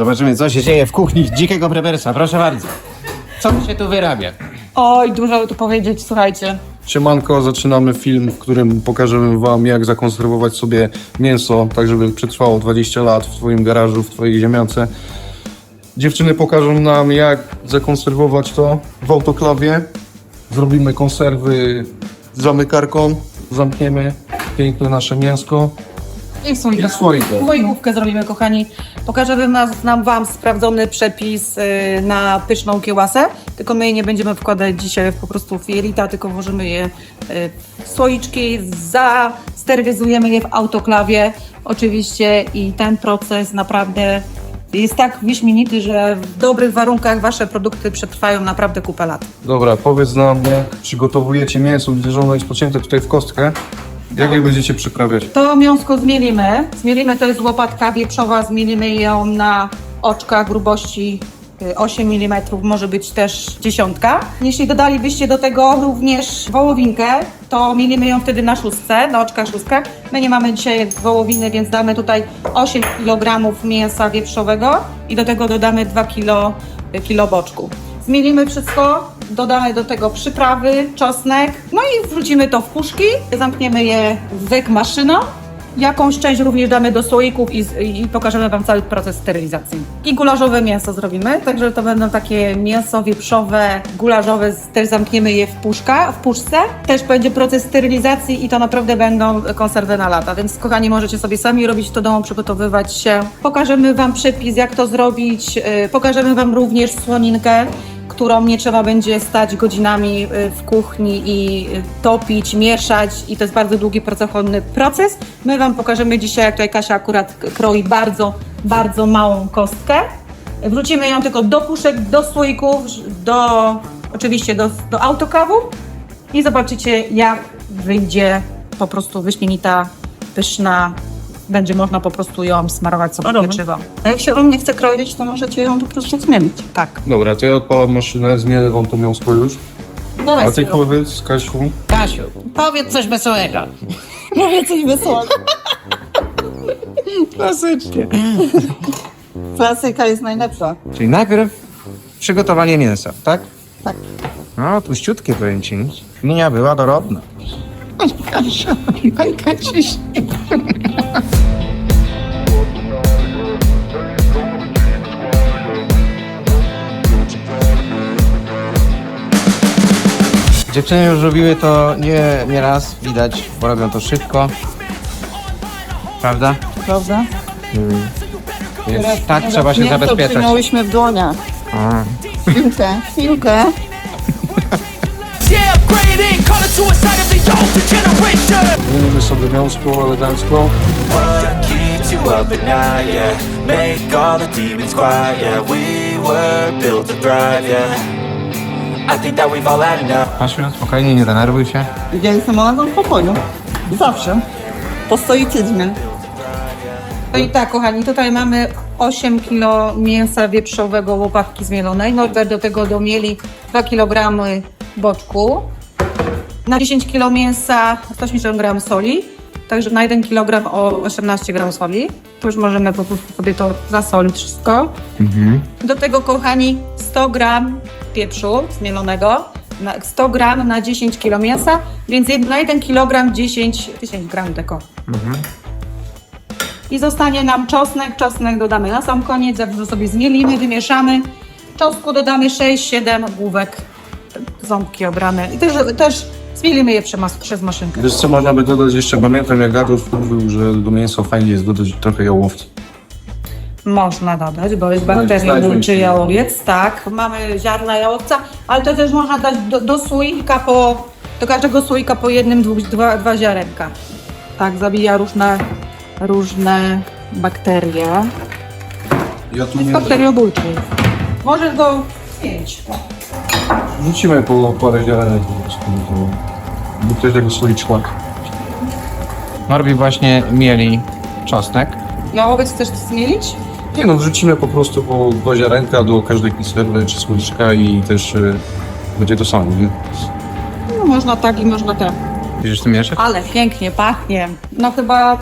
Zobaczymy, co się dzieje w kuchni dzikiego prewersa. Proszę bardzo. Co się tu wyrabia? Oj, dużo tu powiedzieć, słuchajcie. Siemanko, zaczynamy film, w którym pokażemy wam jak zakonserwować sobie mięso, tak żeby przetrwało 20 lat w twoim garażu, w twojej ziemiance. Dziewczyny pokażą nam jak zakonserwować to w autoklawie. Zrobimy konserwy z zamykarką, zamkniemy piękne nasze mięsko. I słoika. I słoika. Słoikówkę zrobimy, kochani. Pokażemy nas, nam Wam sprawdzony przepis y, na pyszną kiełasę. Tylko my jej nie będziemy wkładać dzisiaj po prostu w jelita, tylko włożymy je y, w słoiczki, zasterylizujemy je w autoklawie oczywiście i ten proces naprawdę jest tak wyśmienity, że w dobrych warunkach Wasze produkty przetrwają naprawdę kupę lat. Dobra, powiedz nam jak przygotowujecie mięso, że ono jest pocięte tutaj w kostkę. Jak je będziecie przyprawiać? To mięsko zmielimy. Zmielimy to jest łopatka wieprzowa, zmielimy ją na oczkach grubości y, 8 mm, może być też dziesiątka. Jeśli dodalibyście do tego również wołowinkę, to mielimy ją wtedy na szóstce, na oczkach szóstkach. My nie mamy dzisiaj wołowiny, więc damy tutaj 8 kg mięsa wieprzowego i do tego dodamy 2 kg, kilo boczku. Zmielimy wszystko, dodamy do tego przyprawy, czosnek, no i wrzucimy to w puszki, zamkniemy je w maszyną. Jakąś część również damy do słoików i, i pokażemy Wam cały proces sterylizacji. I gularzowe mięso zrobimy, także to będą takie mięso wieprzowe, gularzowe, z- też zamkniemy je w, puszka, w puszce. Też będzie proces sterylizacji i to naprawdę będą konserwy na lata, więc kochani możecie sobie sami robić to domu, przygotowywać się. Pokażemy Wam przepis, jak to zrobić, yy, pokażemy Wam również słoninkę, którą nie trzeba będzie stać godzinami y, w kuchni i y, topić, mieszać i to jest bardzo długi, pracochłonny proces. My Wam pokażemy dzisiaj, jak tutaj Kasia akurat kroi bardzo, bardzo małą kostkę. Wrzucimy ją tylko do puszek, do słoików, do, oczywiście do, do autokawu i zobaczycie, jak wyjdzie po prostu wyśmienita, pyszna. Będzie można po prostu ją smarować sobie pieczywą. A jak się Wam nie chce kroić, to możecie ją po prostu zmienić. Tak. Dobra, to ja odpalam maszynę, zmielę wam to mięsko już. No A ty powiedz, Kasiu, Kasiu, powiedz coś wesołego. Mówię coś wesołego. Klasycznie. Klasyka jest najlepsza. Czyli najpierw przygotowanie mięsa, tak? Tak. No, tłuściutkie powiem ci. Minia była dorodna. Kasia, jajka ciśnie. Dziewczyny już robiły to nie, nie raz, widać, bo robią to szybko. Prawda? Prawda? Więc tak trzeba się zabezpieczać. Trzymałyśmy w dłoniach. A. Chwilkę, chwilkę. Yeah, upgrading, call it suicide of the older generation. zmienimy sobie mięsko elegancko. What keeps you up at night, yeah? Make all the demons quiet, yeah. We were built to thrive, yeah. I think that we've all had enough. Kasiu, spokojnie, nie denerwuj się. Ja jestem ona w pokoju. Zawsze. Po stoicyzmie. No i tak, kochani, tutaj mamy 8 kg mięsa wieprzowego łopatki zmielonej. Norbert do tego domieli 2 kg boczku. Na 10 kg mięsa 180 g soli. Także na 1 kg o 18 g soli. To już możemy po prostu sobie to zasolić wszystko. Do tego, kochani, 100 gram pieprzu zmielonego, na 100 gram na 10 kg mięsa, więc jed- na 1 kg 10, 10 gram tego. I zostanie nam czosnek. Czosnek dodamy na sam koniec, jak to sobie zmielimy, wymieszamy. Czosnku dodamy 6-7 główek, ząbki obrane. I też, też zmielimy je przez, przez maszynkę. Wiesz co, można by dodać jeszcze, pamiętam jak Adolf mówił, że do mięsa fajnie jest dodać trochę jałowca. Można dodać, bo jest bakteriobójczy się. jałowiec, tak. Mamy ziarna jałowca, ale to też można dać do, do słoika po, do każdego słoika po jednym, dwóch, dwa, dwa ziarenka. Tak, zabija różne, różne bakterie. Ja tu Jest bakteriobójczy. Możesz go zmienić. Rzucimy po parę ziarenek Bo ktoś tego słoiczka. Norbi właśnie mieli czosnek. Jałowiec chcesz zmielić? Nie no, wrzucimy po prostu po dwa ziarenka do każdej konserwy czy słoiczka i też y, będzie to samo, nie? No, można tak i można tak. Widzisz, ty mieszać? Ale pięknie pachnie. No chyba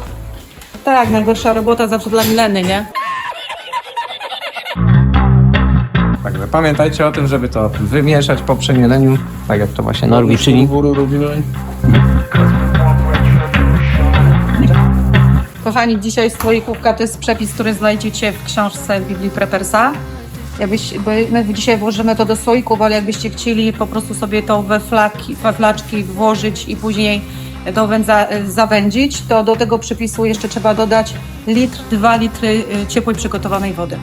tak, najgorsza robota zawsze dla Mileny, nie? Także pamiętajcie o tym, żeby to wymieszać po przemieleniu, tak jak to właśnie Norbi czyni. Góry robimy. Kochani, dzisiaj słoikówka to jest przepis, który znajdziecie w książce Biblii Preppersa. Jakbyś, bo my dzisiaj włożymy to do słoików, ale jakbyście chcieli po prostu sobie to we, flaki, we flaczki włożyć i później to wędza, zawędzić, to do tego przepisu jeszcze trzeba dodać litr, dwa litry y, ciepłej przygotowanej wody.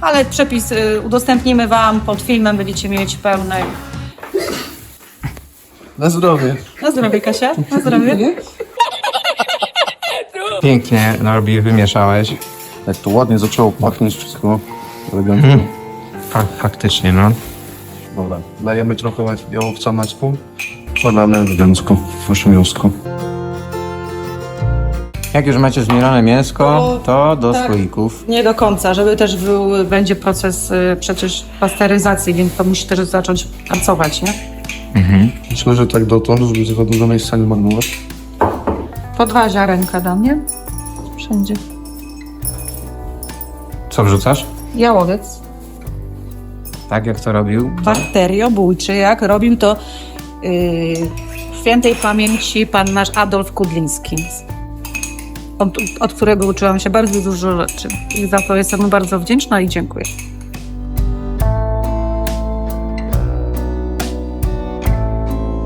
Ale przepis y, udostępnimy Wam pod filmem, będziecie mieć pełny. Na zdrowie. Na zdrowie, Kasia. Na zdrowie. Pięknie Norbi wymieszałeś. Jak to ładnie zaczęło pachnieć wszystko. Elegancko. Fak, faktycznie, no. Dobra, dajemy trochę jałowca na spół. Wkładamy elegancko miąsko. Jak już macie zmielone mięsko, To- to do tak. słoików. Nie do końca, żeby też był, będzie proces y, przecież pasteryzacji, więc to musi też zacząć pracować, nie? Myślę, że tak dotąd, żeby za dużo miejsca nie marnować. Po dwa ziarenka dam, nie? Wszędzie. Co wrzucasz? Jałowiec. Tak jak to robił? Bakteriobójczy, jak robił to yy, w świętej pamięci pan nasz Adolf Kudliński. Od, od którego uczyłam się bardzo dużo rzeczy. I za to jestem mu bardzo wdzięczna i dziękuję.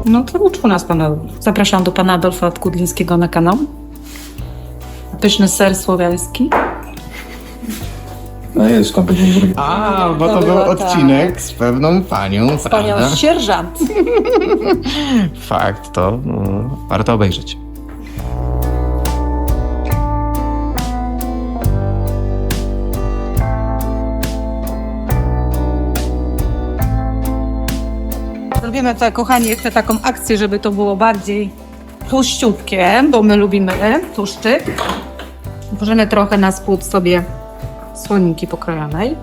No to uczył nas pan Adolf. Zapraszam do pana Adolfa Kudlińskiego na kanał. Pyszny ser słowiański. No jest tam A, bo to, To był było odcinek z pewną panią, Wspaniały prawda? sierżant. Fakt, to no, warto obejrzeć. Zrobimy tutaj, kochani, jeszcze taką akcję, żeby to było bardziej tłuściutkie, bo my lubimy tłuszczyk. Możemy trochę na spód sobie słoniki pokrojonej.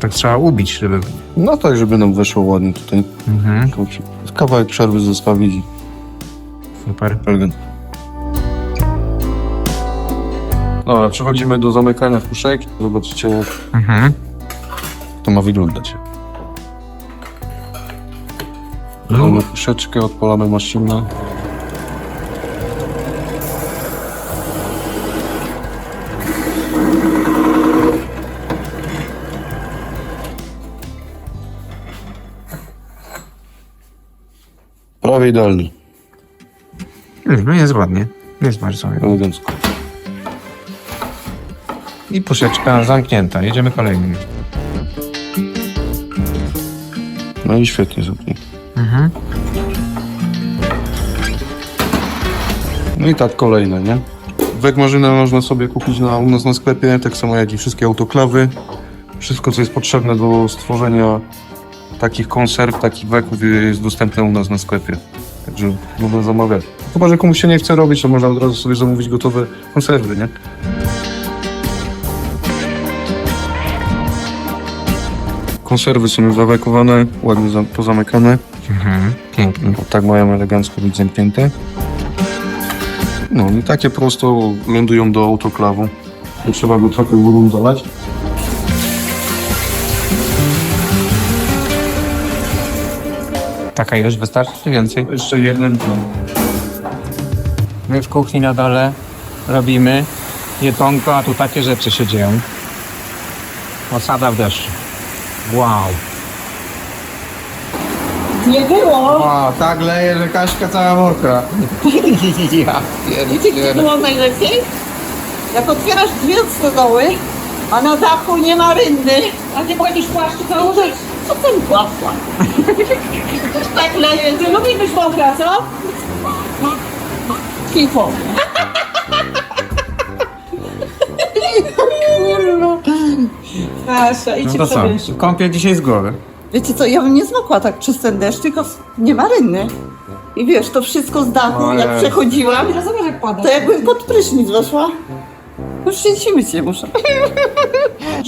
Tak trzeba ubić, żeby... No tak, żeby nam weszło ładnie tutaj. Mhm, Kawałek przerwy zostawić i super. Dobra, przechodzimy do zamykania puszek. Zobaczycie, jak Mhm. to ma wyglądać. Mamy puszeczkę, odpalamy maszynę. Prawie idealny, Już, no jest ładnie. Jest bardzo ładnie. elegancko. I puszeczka zamknięta. Jedziemy kolejnym. No i świetnie zamknij. Mhm. No i tak kolejne, nie? Wegmarzynę można sobie kupić na, u nas na sklepie, tak samo jak i wszystkie autoklawy. Wszystko, co jest potrzebne do stworzenia takich konserw, takich weków jest dostępne u nas na sklepie. Także można zamawiać. Chyba, że komuś się nie chce robić, to można od razu sobie zamówić gotowe konserwy, nie? Konserwy są już zawekowane, ładnie za- pozamykane. Mhm. Pięknie. O, tak mają elegancko być zamknięte. No i takie prosto lądują do autoklawu. Trzeba go trochę wodą zalać. Taka ilość wystarczy, czy więcej? Jeszcze jeden. My w kuchni na dole robimy jedzonko, a tu takie rzeczy się dzieją. Osada w deszczu. Wow. Nie było! O, tak leje, że Kaśka cała mokra. ja pierdzielę. było najlepiej? Jak otwierasz drzwi od stodoły, a na dachu nie ma rynny, a nie ma jakiś płaszcz założyć, co ten płaszcz? tak leje, ty lubisz być mokra, co? Kifo. Kasia, No idźcie to co? sobie. Kąpiel dzisiaj z głowy. Wiecie co, ja bym nie zmokła tak przez ten deszcz, tylko nie ma rynny. I wiesz, to wszystko z dachu, Ale- jak przechodziłam, Ja zobacz jak pada. to jakbym pod prysznic weszła. No świecimy się muszę.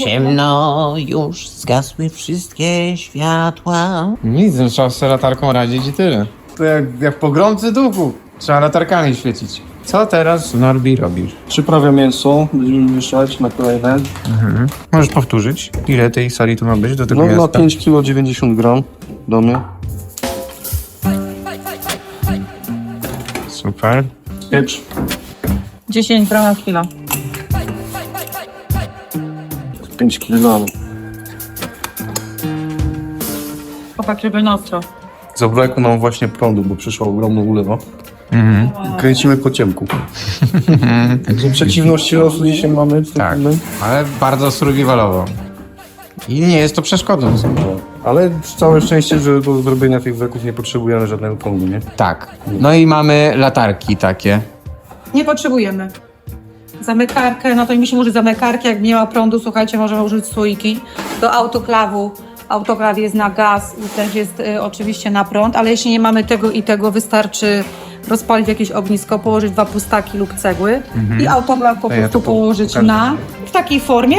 Ciemno, już zgasły wszystkie światła. Nic, no, trzeba z latarką radzić i tyle. To jak, jak pogromcy duchu. Trzeba latarkami świecić. Co teraz Norbi robisz? Przyprawia mięso, będziemy mieszać na kolejne. Możesz powtórzyć, ile tej sali tu ma być do tego No na miasta? 5 kg 90 gram damy. Super. Pieprz. 10 gram na kilo. 5 kg. Chłopak, żeby ostro. Zabrakło nam właśnie prądu, bo przyszła ogromna ulewa. Mhm. Kręcimy po ciemku. Także przeciwności losu dzisiaj mamy. w tym Tak, filmie. ale bardzo survivalowo. I nie jest to przeszkodą. Ale całe szczęście, że do zrobienia tych weków nie potrzebujemy żadnego prądu, nie? Tak. No i mamy latarki takie. Nie potrzebujemy. Zamykarkę, no to nie musimy użyć zamykarki, jak nie ma prądu, słuchajcie, możemy użyć słoiki. Do autoklawu, autoklaw jest na gaz i też jest y, oczywiście na prąd, ale jeśli nie mamy tego i tego, wystarczy rozpalić jakieś ognisko, położyć dwa pustaki lub cegły i autoklaw po To ja prostu to po- położyć pokażę. na, w takiej formie,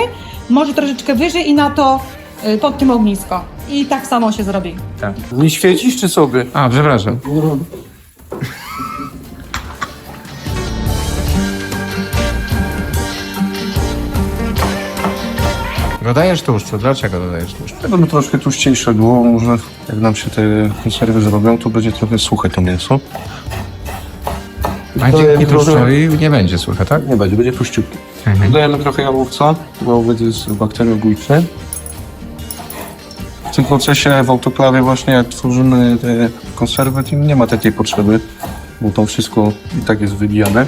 może troszeczkę wyżej i na to y, pod tym ognisko. I tak samo się zrobi. Nie świecisz czy sobie? A, przepraszam. Dodajesz tłuszczu. Dlaczego dodajesz tłuszczu? Żeby troszkę tłuściejsze było, może jak nam się te konserwy zrobią, to będzie trochę suche to mięso. A dzięki tłuszczowi nie będzie słychać, tak? Nie będzie, będzie tłuściutki. Mhm. Dodajemy trochę jałowca, bo owoc jest bakteriobójczy. W tym procesie w autoklawie właśnie jak tworzymy te konserwy, to nie ma takiej potrzeby, bo to wszystko i tak jest wybijane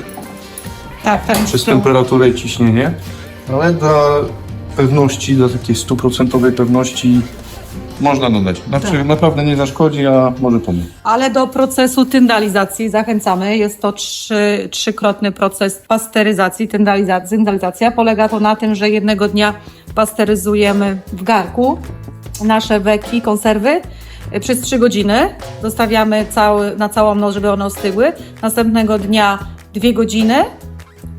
Tak, tak. przez temperaturę i ciśnienie. Ale dla pewności, dla takiej stuprocentowej pewności można dodać. Znaczy, naprawdę nie zaszkodzi, a może pomóc. Ale do procesu tyndalizacji zachęcamy. Jest to trzy, trzykrotny proces pasteryzacji, tyndalizacji. Tyndalizacja polega to na tym, że jednego dnia pasteryzujemy w garku nasze weki, konserwy przez 3 godziny. Zostawiamy cały, na całą noc, żeby one ostygły. Następnego dnia 2 godziny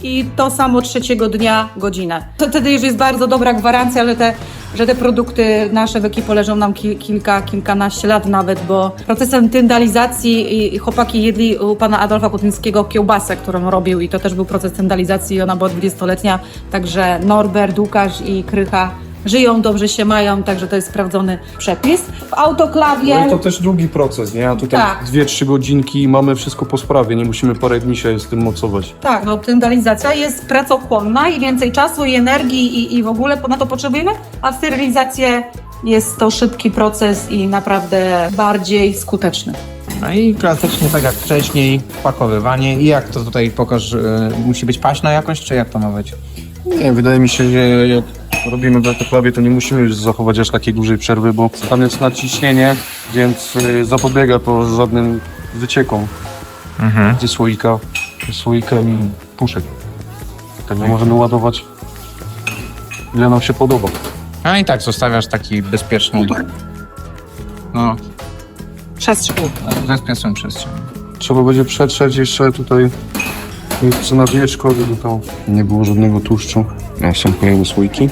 i to samo trzeciego dnia godzinę. To wtedy już jest bardzo dobra gwarancja, że te, że te produkty nasze w ekipie leżą nam ki, kilka, kilkanaście lat nawet, bo procesem tyndalizacji i chłopaki jedli u pana Adolfa Kutyńskiego kiełbasę, którą robił i to też był proces tyndalizacji i ona była 20-letnia, także Norbert, Łukasz i Krycha żyją, dobrze się mają, także to jest sprawdzony przepis. W autoklawie... No i to też długi proces, nie? A tutaj Tak. 2-3 godzinki i mamy wszystko po sprawie, nie musimy parę dni się z tym mocować. Tak, no tyndalizacja jest pracochłonna i więcej czasu i energii i, i w ogóle na to potrzebujemy, a sterylizację jest to szybki proces i naprawdę bardziej skuteczny. No i klasycznie tak jak wcześniej, pakowywanie. I jak to tutaj pokaż, y, musi być paśna jakość, czy jak to ma być? Nie, wydaje mi się, że jak robimy w autoklawie, to nie musimy już zachować aż takiej dużej przerwy, bo tam jest nadciśnienie, więc y, zapobiega to żadnym wyciekom Mhm. ze słoika, ze słoikiem i puszek. Także możemy ładować ile nam się podoba. A i tak zostawiasz taki bezpieczny, no, Przestrzeń. bezpieczną przestrzeń. Trzeba będzie przetrzeć jeszcze tutaj miejsce na wieczko, żeby tam nie było żadnego tłuszczu. No, są kolejne słoiki.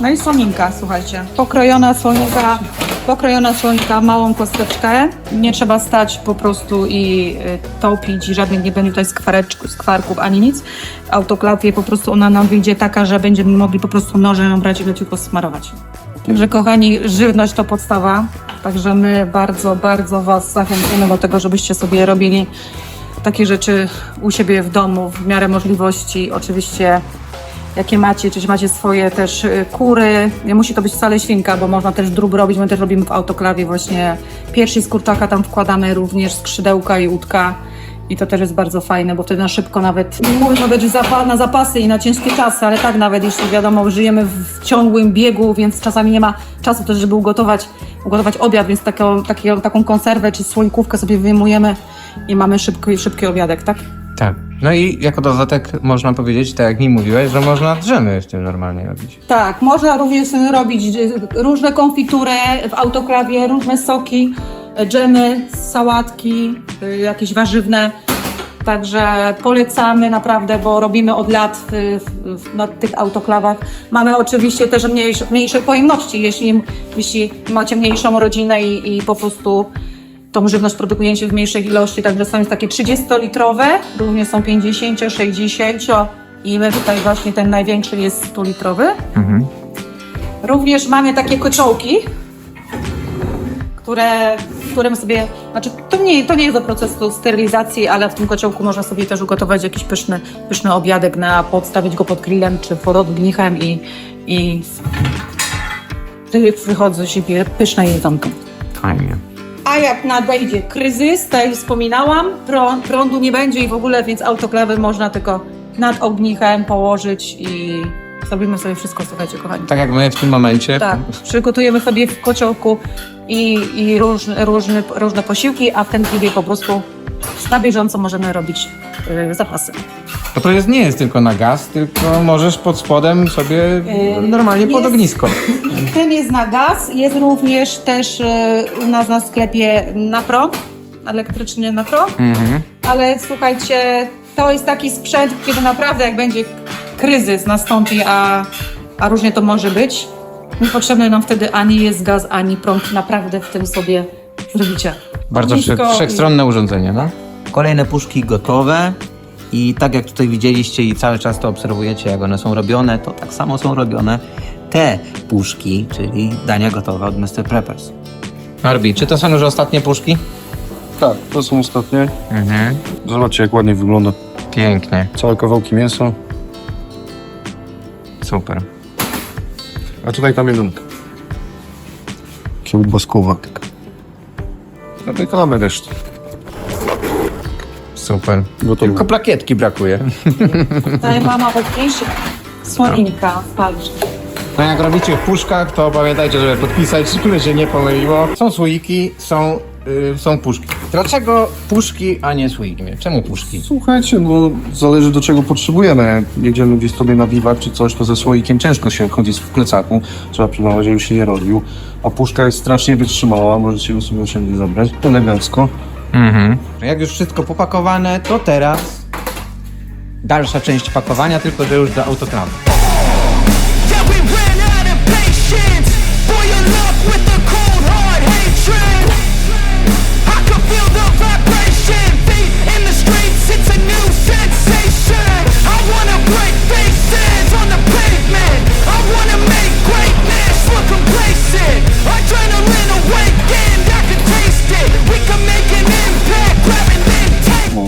No i słoninka, słuchajcie. Pokrojona słoninka, pokrojona słoninka, małą kosteczkę. Nie trzeba stać po prostu i y, topić i żadnych nie będzie tutaj skwareczków, skwarków ani nic. Autoklawie po prostu ona nam wyjdzie taka, że będziemy mogli po prostu nożem ją brać i leciutko smarować. Także kochani, żywność to podstawa. Także my bardzo, bardzo Was zachęcamy do tego, żebyście sobie robili takie rzeczy u siebie w domu w miarę możliwości. Oczywiście jakie macie, czy macie swoje też y, kury. Nie musi to być wcale świnka, bo można też drób robić. My też robimy w autoklawie właśnie piersi z kurczaka, tam wkładamy również skrzydełka i łódka. I to też jest bardzo fajne, bo wtedy na szybko nawet, nie mówię nawet że na zapasy i na ciężkie czasy, ale tak nawet, jeśli wiadomo, żyjemy w ciągłym biegu, więc czasami nie ma czasu też, żeby ugotować, ugotować obiad, więc taką, taką, taką konserwę czy słoikówkę sobie wyjmujemy i mamy szybki, szybki obiadek, tak? Tak. No i jako dodatek można powiedzieć, tak jak mi mówiłeś, że można drzemy w tym normalnie robić. Tak, można również robić różne konfitury w autoklawie, różne soki, dżemy, sałatki, y, jakieś warzywne. Także polecamy naprawdę, bo robimy od lat w, w, na tych autoklawach. Mamy oczywiście też mniejsze, mniejsze pojemności, jeśli, jeśli macie mniejszą rodzinę i, i po prostu tą żywność produkujecie w mniejszej ilości. Także są takie 30-litrowe, również są 50, 60 i my tutaj właśnie ten największy jest 100-litrowy. Mhm. Również mamy takie kociołki, które, w którym sobie, znaczy to nie, to nie jest do procesu sterylizacji, ale w tym kociołku można sobie też ugotować jakiś pyszny, pyszny obiadek, na podstawić go pod grillem czy pod ognichem i, i wychodzą z siebie pyszne jedzonko. Fajnie. A jak nadejdzie kryzys, tak jak wspominałam, prą- prądu nie będzie i w ogóle, więc autoklawy można tylko nad ognichem położyć i zrobimy sobie wszystko, słuchajcie kochani. Tak jak my w tym momencie. Tak, przygotujemy sobie w kociołku i, i różne, różne, różne posiłki, a w ten chwili po prostu na bieżąco możemy robić y, zapasy. Bo to jest, nie jest tylko na gaz, tylko możesz pod spodem sobie normalnie pod jest- ognisko. Ten jest na gaz, jest również też y, u nas na sklepie na prąd, elektrycznie na prąd, Mhm. ale słuchajcie, to jest taki sprzęt, kiedy naprawdę jak będzie kryzys nastąpi, a, a różnie to może być, nie potrzebny nam wtedy ani jest gaz, ani prąd, naprawdę w tym sobie zrobicie. Bardzo Ognisko i- wszechstronne urządzenie, no. Kolejne puszki gotowe i tak jak tutaj widzieliście i cały czas to obserwujecie, jak one są robione, to tak samo są robione te puszki, czyli dania gotowe od Mr. Preppers. Norbi, czy to są już ostatnie puszki? Tak, to są ostatnie. Mhm. Zobaczcie, jak ładnie wygląda. Pięknie, Całe kawałki mięsa, super. a tutaj tam jedynka. Kiełbaskowa. Zamykamy resztę. Super. Gotowe. Tylko plakietki brakuje. Tutaj mama ważniejsza słoninka patrz. No jak robicie w puszkach, to pamiętajcie, żeby podpisać, żeby się nie pomyliło. Są słoiki, są, y, są puszki. Dlaczego puszki, a nie słoiki? Czemu puszki? Słuchajcie, bo zależy do czego potrzebujemy. Jak jedziemy gdzieś sobie na biwak czy coś, to ze słoikiem ciężko się chodzi w plecaku. Trzeba pilnować, żeby się nie robił. A puszka jest strasznie wytrzymała, możecie ją sobie wszędzie zabrać. Elegancko. Mhm. Jak już wszystko popakowane, to teraz dalsza część pakowania, tylko że już do autoklawu.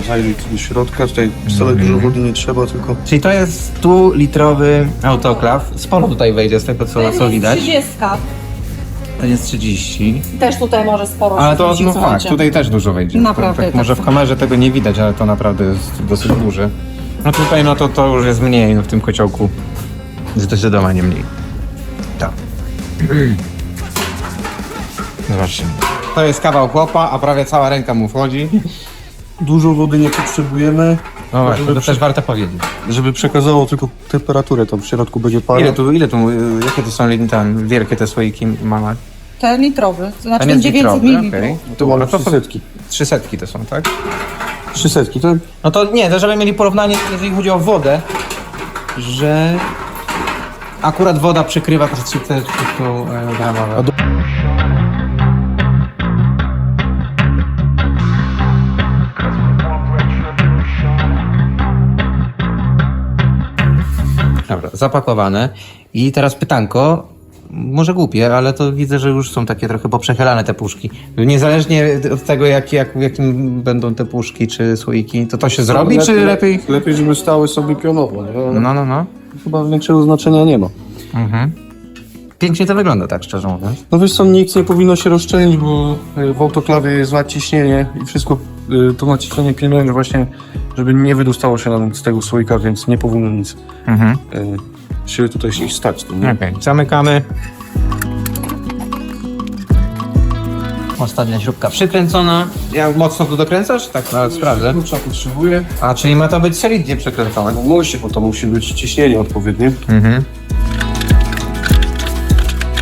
Zajrzyj tu do środka, tutaj wcale dużo wody nie trzeba, tylko Czyli to jest 100-litrowy autoklaw. Sporo tutaj wejdzie z tego, co, co widać. 30. To jest 30. Też tutaj może sporo Ale to no fakt, tutaj też dużo wejdzie. Naprawdę, Tak, tak. może w kamerze tego nie widać, ale to naprawdę jest dosyć duży. No tutaj no to, to już jest mniej no, w tym kociołku. Zdecydowanie mniej. Tak. Zobaczcie. To jest kawał chłopa, a prawie cała ręka mu wchodzi. Dużo wody nie potrzebujemy, No właśnie, to też warto powiedzieć. żeby przekazało tylko temperaturę, tam w środku będzie parę. Ile tu, ile tu, jakie to są li- tam wielkie te słoiki mama? Ten litrowy, to znaczy Ten ten jest 900 litrowy, ml. okej. Tu mamy to trzy setki. trzy setki to są, tak? Trzy setki, tak? No to nie, to żeby mieli porównanie, jeżeli chodzi o wodę, że akurat woda przykrywa te 300 gramowe. Dobra, zapakowane. I teraz pytanko, może głupie, ale to widzę, że już są takie trochę poprzechylane te puszki. Niezależnie od tego, jak, jak, jakim będą te puszki czy słoiki, to to się zrobi, czy lepiej? Lepiej, żeby stały sobie pionowo, nie? No, no, no. Chyba większego znaczenia nie ma. Mhm. Pięknie to wygląda, tak szczerze mówiąc. No wiesz co, nic nie powinno się rozszczelnić, bo y, w autoklawie jest nadciśnienie i wszystko to nadciśnienie pilnuje właśnie, żeby nie wydostało się nam z tego słoika, więc nie powinno nic Mhm. y, się tutaj się stać. Nie? Okej, zamykamy. Ostatnia śrubka przykręcona. Ja mocno tu dokręcasz? Tak, nawet sprawdzę. Klucza potrzebuje. A, czyli ma to być solidnie przekręcone. No musi, bo to musi być ciśnienie odpowiednie. Mhm.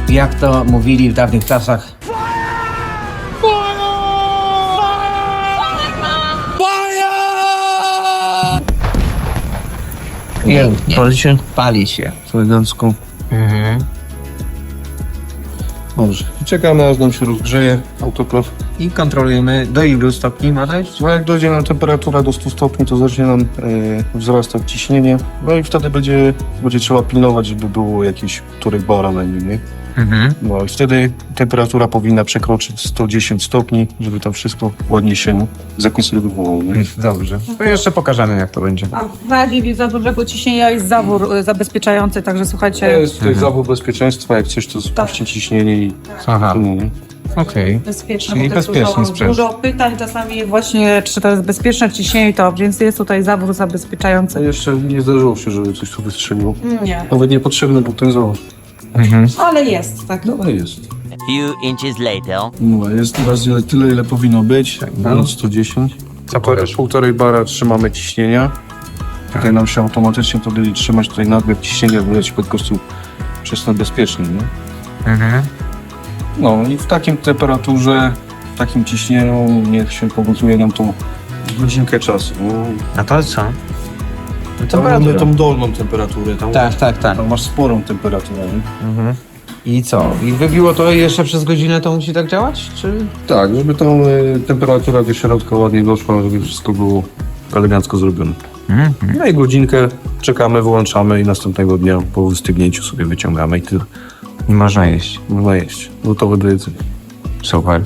Jak to mówili w dawnych czasach? Pali się? Pali się. elegancko. Mhm. Dobrze. I czekamy, aż nam się rozgrzeje autoklaw. I kontrolujemy do ilu stopni ma dojść? No jak dojdzie nam temperatura do 100 stopni, to zacznie nam e, wzrastać ciśnienie. No i wtedy będzie, będzie trzeba pilnować, żeby było jakieś turek bara na nim, nie? Mhm. No i wtedy temperatura powinna przekroczyć 110 stopni, żeby tam wszystko ładnie się zakonserwowało, nie? Dobrze. To jeszcze pokażemy jak to będzie. A w razie za dużego ciśnienia jest zawór y, zabezpieczający, także To słuchajcie, jest, to jest zawód bezpieczeństwa, jak coś to spuści ciśnienie i... Aha, Mm. okej. bezpieczne. Czyli bo też bezpieczny dużo, sprzęt. dużo pytań czasami właśnie, czy to jest bezpieczne w ciśnieniu, to więc jest tutaj zawór zabezpieczający. jeszcze nie zdarzyło się, żeby coś tu wystrzeliło. Nie, Nawet niepotrzebny był ten zawód. Mhm. ale jest, tak. No jest. Few inches later. No, jest teraz ile, tyle, ile powinno być. Ponad 110. Półtorej, półtorej bara trzymamy ciśnienia. Tutaj nam się automatycznie to będzie trzymać tutaj nadmiar ciśnienia, wyleć po prostu przez ten bezpiecznie, nie? Mhm. No i w takim temperaturze, w takim ciśnieniu niech się powoduje nam tą godzinkę czasu. No, A to co? Tam mamy tą dolną temperaturę, tam, Tak, tak, tak. tam masz sporą temperaturę. Nie? Mhm. I co? I wybiło to jeszcze przez godzinę to musi tak działać? Czy? Tak, żeby tą y, temperatura do środka ładnie doszła, żeby wszystko było elegancko zrobione. Mhm. No i godzinkę czekamy, wyłączamy i następnego dnia po wystygnięciu sobie wyciągamy i tyle. I można jeść. Można jeść. Gotowe do jedzenia. Super.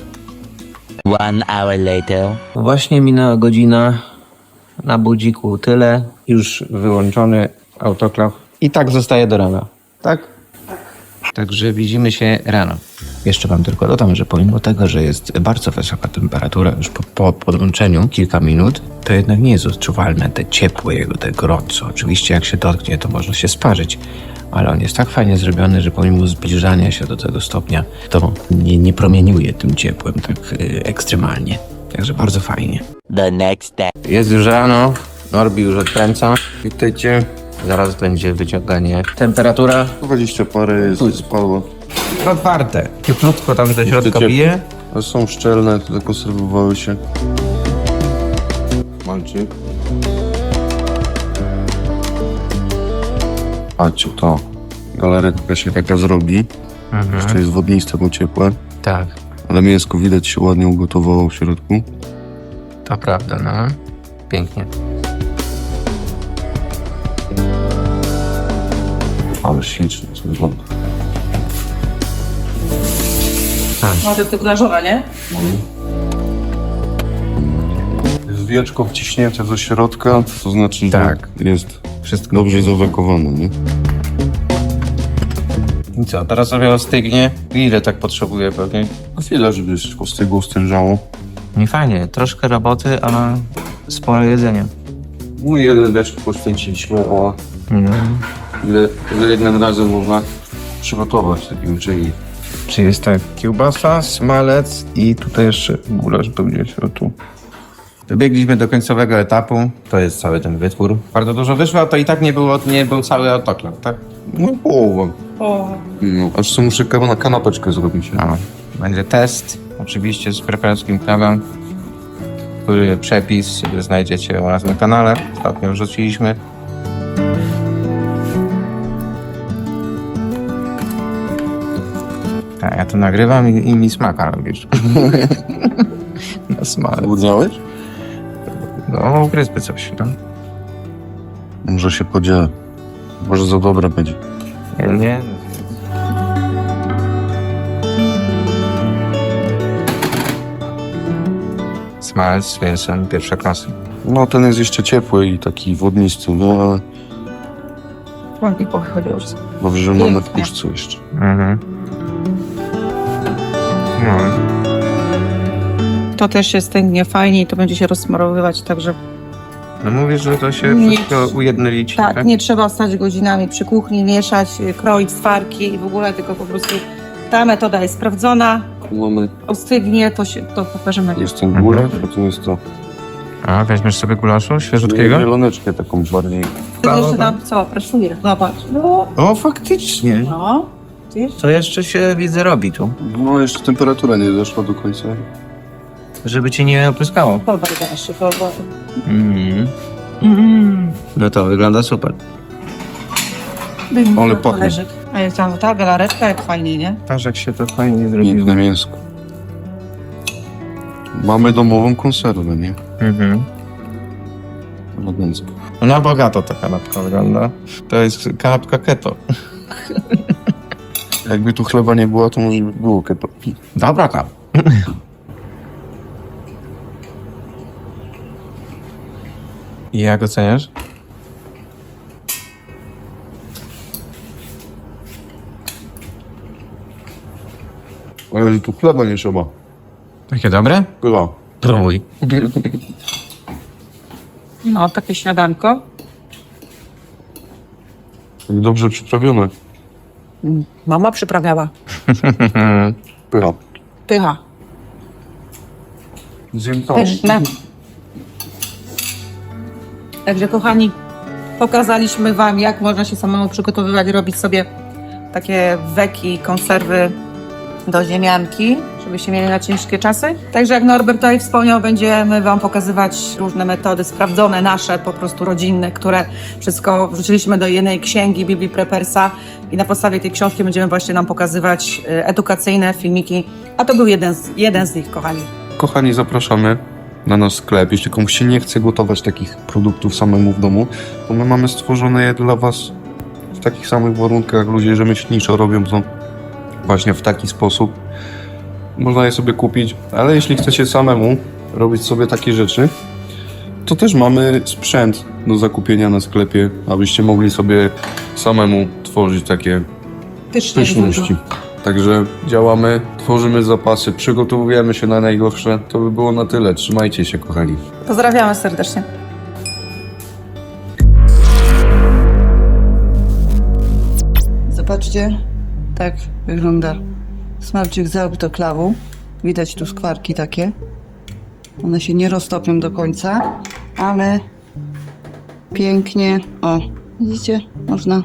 One hour later. Właśnie minęła godzina na budziku tyle. Już wyłączony autoklaw. I tak zostaje do rana. Tak? Także widzimy się rano. Jeszcze wam tylko dodam, że pomimo tego, że jest bardzo wysoka temperatura już po, po podłączeniu kilka minut, to jednak nie jest odczuwalne te ciepło jego, te gorąco. Oczywiście jak się dotknie, to można się sparzyć, ale on jest tak fajnie zrobiony, że pomimo zbliżania się do tego stopnia, to nie, nie promieniuje tym ciepłem tak y, ekstremalnie. Także bardzo fajnie. The next day. Jest już rano, Norbi już odkręca. Witajcie. Zaraz będzie wyciąganie. Temperatura 20 parę jest spadło. otwarte. Cieplutko tam do środka Ciepło. bije. A są szczelne, to zakonserwowały się. Malczyk. Patrzcie to. Galaretka się taka zrobi. Jeszcze jest wodniste, bo ciepłe. Tak, Ale mięsko widać się ładnie ugotowało w środku. To prawda, no. Pięknie. Ale ślicznie to wygląda. Może to glażura, nie? Jest wieczko wciśnięte do środka, to znaczy, że Tak. jest Wszystko. dobrze zawekowane, nie? I co, teraz sobie ostygnie? Ile tak potrzebuje pewnie? A chwilę, żeby wszystko stygło, stężało. Nie fajnie, troszkę roboty, ale sporo jedzenia. No i jeden wieczko poświęciliśmy, o No. ile, ile jednym razem można przygotować takim czyli Czy jest tak kiełbasa, smalec i tutaj jeszcze gulasz będzie w środku. Dobiegliśmy do końcowego etapu. To jest cały ten wytwór. Bardzo dużo wyszło, a to i tak nie, było, nie był cały autoklaw, tak? No połowa. O, No, aż co muszę kana- kanapeczkę zrobić. No. Będzie test, oczywiście z preferenckim prawem, który przepis znajdziecie u nas na kanale. Ostatnio wrzuciliśmy. Tak, ja to nagrywam i, i mi smaka robisz. Na smalec. Uznałeś? No, ugryzby coś, no. Może się podzielę. Może za dobre będzie. Nie, nie. Smalec z mięsem pierwsza klasa. No ten jest jeszcze ciepły i taki wodnisty, no ale ładnie pochodziło. dobrze, że mamy w puszce jeszcze. Mhm. No. To też się stęgnie fajnie i to będzie się rozsmarowywać, także no mówisz, że to się Nie. wszystko ujednolici, tak, tak? nie trzeba stać godzinami przy kuchni, mieszać, y, kroić stwarki i w ogóle, tylko po prostu ta metoda jest sprawdzona, Mamy, ostygnie, to się, to pokażemy. jest ten górę, a tu jest to A, weźmiesz sobie gulaszu świeżutkiego? zieloneczkę taką bardziej. To jeszcze tam co, praszuję, zobacz. No, O, faktycznie. no, widzisz? To jeszcze się, widzę, robi tu. No jeszcze temperatura nie zeszła do końca. Żeby cię nie opryskało. Dobra, jeszcze, dobra. Mhm. No to wygląda super. Ale pachnie. Talerzyk. A ja chciałam, ta galaretka jak fajnie, nie? Tarzek się to fajnie Piękne mięsko. Mamy domową konserwę, nie? Mhm. Elegancko. Na bogato ta kanapka wygląda. To jest kanapka keto. Jakby tu chleba nie było, to może by było keto. Dobra kap. I jak oceniasz? Ale tu chleba nie trzeba. Takie dobre? Chyba. Próbuj. No, takie śniadanko. Tak dobrze przyprawione. Mama przyprawiała. Pycha. Pycha. Zjem to. Pyszne. Także kochani, pokazaliśmy Wam, jak można się samemu przygotowywać, robić sobie takie weki, konserwy do ziemianki, żebyście mieli na ciężkie czasy. Także jak Norbert tutaj wspomniał, będziemy Wam pokazywać różne metody sprawdzone, nasze, po prostu rodzinne, które wszystko wrzuciliśmy do jednej księgi Biblii Prepersa i na podstawie tej książki będziemy właśnie nam pokazywać y, edukacyjne filmiki, a to był jeden z, jeden z nich, kochani. Kochani, zapraszamy na nasz sklep. Jeśli komuś się nie chce gotować takich produktów samemu w domu, to my mamy stworzone je dla Was w takich samych warunkach. Ludzie rzemieślniczo robią to właśnie w taki sposób. Można je sobie kupić, ale jeśli chcecie samemu robić sobie takie rzeczy, to też mamy sprzęt do zakupienia na sklepie, abyście mogli sobie samemu tworzyć takie Pysznie pyszności. Także działamy, tworzymy zapasy, przygotowujemy się na najgorsze. To by było na tyle. Trzymajcie się, kochani. Pozdrawiamy serdecznie. Zobaczcie, tak wygląda smalczyk z autoklawu. Widać tu skwarki takie. One się nie roztopią do końca, ale pięknie. O, widzicie? Można.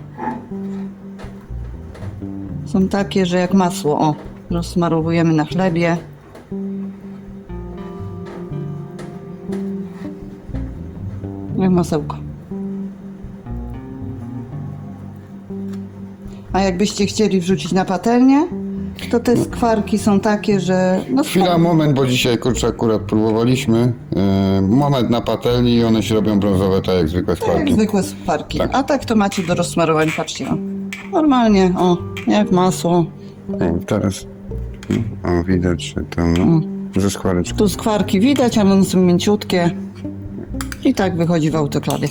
Są takie, że jak masło. O, rozsmarowujemy na chlebie. Jak masełko. A jakbyście chcieli wrzucić na patelnię, to te skwarki są takie, że. No, Chwila, moment, bo dzisiaj kurczę akurat próbowaliśmy. Yy, moment na patelni i one się robią brązowe, tak jak zwykłe tak jak skwarki. zwykłe skwarki. Tak. A tak to macie do rozsmarowania, patrzcie. No. Normalnie, o, jak masło. O, teraz. O, widać, że to no, ze skwareczką. Tu skwarki widać, ale one są mięciutkie. I tak wychodzi w autoklawie.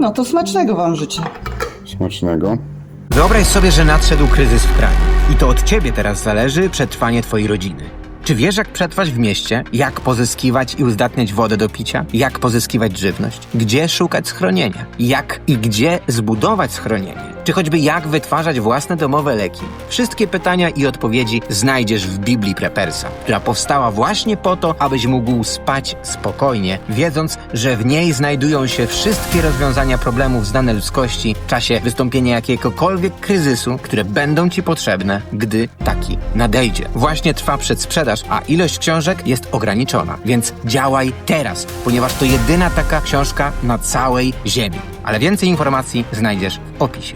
No to smacznego Wam życzę. Smacznego. Wyobraź sobie, że nadszedł kryzys w kraju. I to od ciebie teraz zależy przetrwanie twojej rodziny. Czy wiesz, jak przetrwać w mieście? Jak pozyskiwać i uzdatniać wodę do picia? Jak pozyskiwać żywność? Gdzie szukać schronienia? Jak i gdzie zbudować schronienie? Czy choćby jak wytwarzać własne domowe leki? Wszystkie pytania i odpowiedzi znajdziesz w Biblii Prepersa, która powstała właśnie po to, abyś mógł spać spokojnie, wiedząc, że w niej znajdują się wszystkie rozwiązania problemów znane ludzkości w czasie wystąpienia jakiegokolwiek kryzysu, które będą ci potrzebne, gdy taki nadejdzie. Właśnie trwa przedsprzedaż, a ilość książek jest ograniczona, więc działaj teraz, ponieważ to jedyna taka książka na całej Ziemi. Ale więcej informacji znajdziesz w opisie.